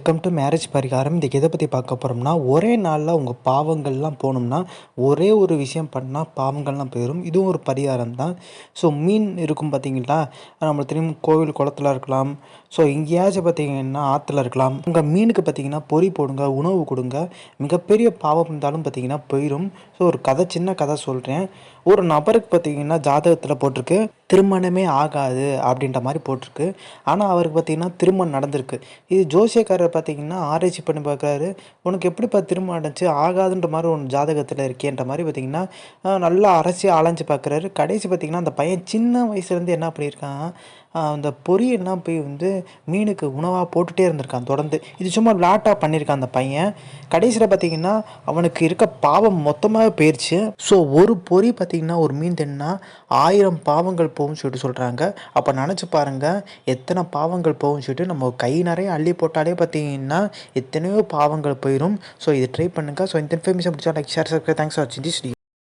Welcome to marriage பரிகாரம். இந்த எதை பற்றி பார்க்க போகிறோம்னா ஒரே நாளில் உங்கள் பாவங்கள்லாம் போகணும்னா ஒரே ஒரு விஷயம் பண்ணால் பாவங்கள்லாம் போயிடும் இதுவும் ஒரு பரிகாரம் தான். ஸோ மீன் இருக்கும் பார்த்தீங்களா? நம்மளுக்கு தெரியும் கோவில் குளத்துல இருக்கலாம். ஸோ எங்கேயாச்சும் பார்த்தீங்கன்னா ஆற்றுல இருக்கலாம். உங்கள் மீனுக்கு பார்த்தீங்கன்னா பொறி போடுங்க உணவு கொடுங்க. மிகப்பெரிய பாவம் இருந்தாலும் பார்த்தீங்கன்னா போயிடும் ஸோ ஒரு கதை சின்ன கதை சொல்கிறேன் ஒரு நபருக்கு பார்த்தீங்கன்னா ஜாதகத்தில் போட்டிருக்கு. திருமணமே ஆகாது அப்படின்ற மாதிரி போட்டிருக்கு. ஆனால் அவருக்கு பார்த்தீங்கன்னா திருமணம் நடந்திருக்கு. இது ஜோசியக்காரர் பார்த்திங்கன்னா ஆராய்ச்சி பண்ணி பார்க்குறாரு உனக்கு எப்படிப்பா திருமணம் நடந்துச்சு? ஆகாதுன்ற மாதிரி ஒன்று ஜாதகத்தில் இருக்கேன்ற மாதிரி பார்த்தீங்கன்னா நல்லா அரசி அலைஞ்சு பார்க்குறாரு. கடைசி பார்த்தீங்கன்னா அந்த பையன் சின்ன வயசுலேருந்து என்ன பண்ணியிருக்கான்? அந்த பொரியெல்லாம் போய் வந்து மீனுக்கு உணவாக போட்டுகிட்டே இருந்திருக்கான் தொடர்ந்து. இது சும்மா விளாட்டாக பண்ணியிருக்கான் அந்த பையன். கடைசியில் பார்த்தீங்கன்னா அவனுக்கு இருக்க பாவம் மொத்தமாக போயிடுச்சு ஸோ ஒரு பொறி பார்த்தீங்கன்னா ஒரு மீன் தின்னா ஆயிரம் பாவங்கள் போகும்னு சொல்லிட்டு சொல்கிறாங்க அப்போ நினச்சி பாருங்கள் எத்தனை பாவங்கள் போகும்னு சொல்லிட்டு நம்ம கை நிறைய அள்ளி போட்டாலே பார்த்தீங்கன்னா எத்தனையோ பாவங்கள் போயிடும் ஸோ இதை ட்ரை பண்ணுங்கள் ஸோ இந்த இன்ஃபர்மேஷன் பிடிச்சா like share subscribe thanks for வாட்சிங் திஸ்